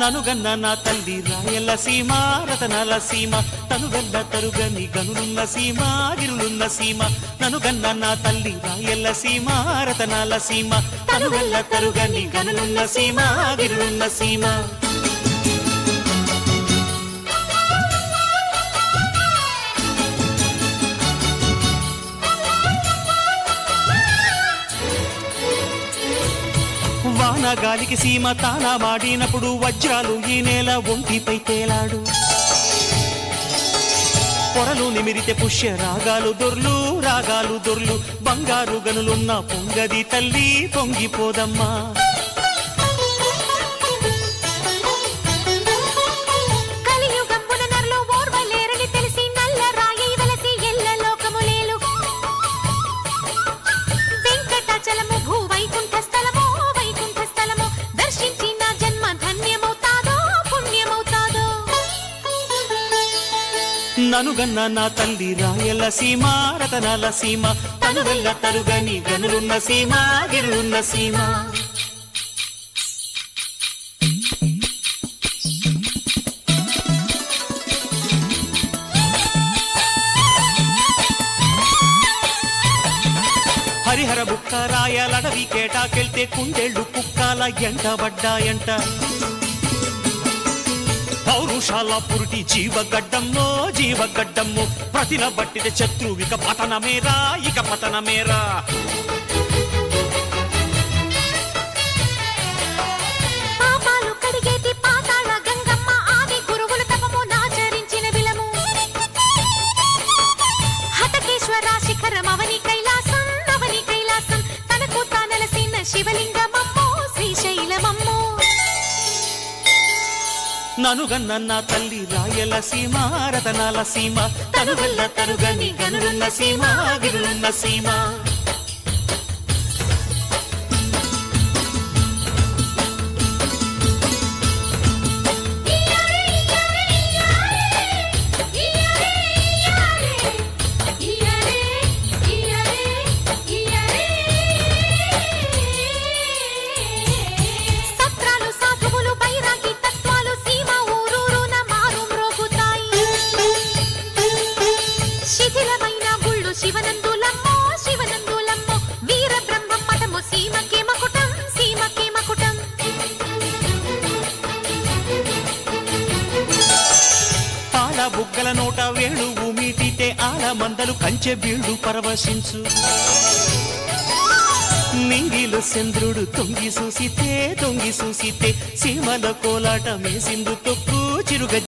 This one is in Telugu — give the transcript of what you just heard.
ననుగన్న నా తల్లి రాయల సీమ రతనాల సీమ తనుగల్ల తరుగని గనులున్న సీమ గిరులున్న సీమ ననుగన్న నా తల్లి రాయల సీమ రతనాల సీమ తనుగల్ల తరుగని గనులున్న సీమ గిరులున్న సీమ. వాన గాలికి సీమ తాన మాడినప్పుడు వజ్రాలు ఈ నేల ఒంటిపై తేలాడు. పొరలు నిమిరితే పుష్య రాగాలు దొర్లు రాగాలు దొర్లు. బంగారు గనులున్న పొంగది తల్లి పొంగిపోదమ్మా. నన్నుగన్న నా తల్లి రాయల సీమ రతనాల సీమ తనుగల్ల తరుగని గనులున్న సీమ గిరులున్న సీమ. హరిహర బుక్క రాయలడవి కేటాకెళ్తే కుండెళ్ళు కుక్కాల ఎంటబడ్డాయంట పౌరుషాల పురుటి జీవగడ్డమ్మో జీవగడ్డమ్ము ప్రతిన బట్టిన శత్రువిక పతనమేరా ఇక పతనమేరా. శివలింగ ననుగన్న నా తల్లి రాయల సీమ రతనాల సీమ తనుగల్ల తనుగని గనులున్న సీమ గిరులున్న సీమ. బుగ్గల నోట వేణు మీటితే ఆల మందలు కంచె బీళ్ళు పరవశించు. నింగిలు చంద్రుడు తొంగి చూసితే తొంగి చూసితే సీమల కోలాట మేసిందు తొక్కు చిరుగ